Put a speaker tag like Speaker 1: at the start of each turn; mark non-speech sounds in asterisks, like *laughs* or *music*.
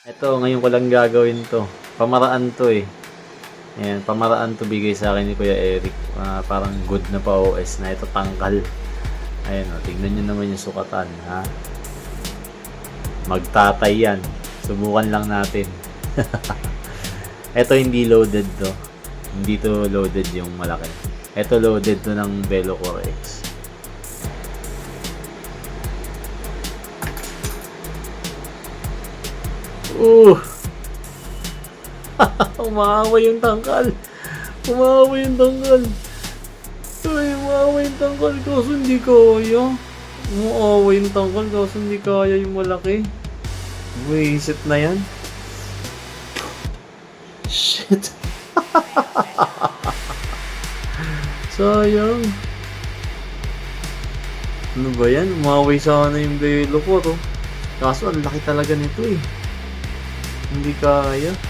Speaker 1: Ito, ngayon ko lang gagawin to. Pamaraan to eh. Ayan, pamaraan to bigay sa akin ni Kuya Eric. Ah, parang good na pa OS na ito tangkal. Ayan o, tignan nyo naman yung sukatan, ha? Magtatay yan. Subukan lang natin. *laughs* ito hindi loaded to. Hindi to loaded yung malaki. Ito loaded to ng Velocore X. Uh! *laughs* Umahawa yung tangkal. Umahawa yung tangkal. Ay, umahawa yung tangkal kaso hindi kaya. Umahawa yung tangkal kaso hindi kaya yung malaki. Buisit na yan. Shit. *laughs* Sayang. Ano ba yan? Umaway sana yung belo ko to. Kaso ang laki talaga nito eh. Hindi kaya.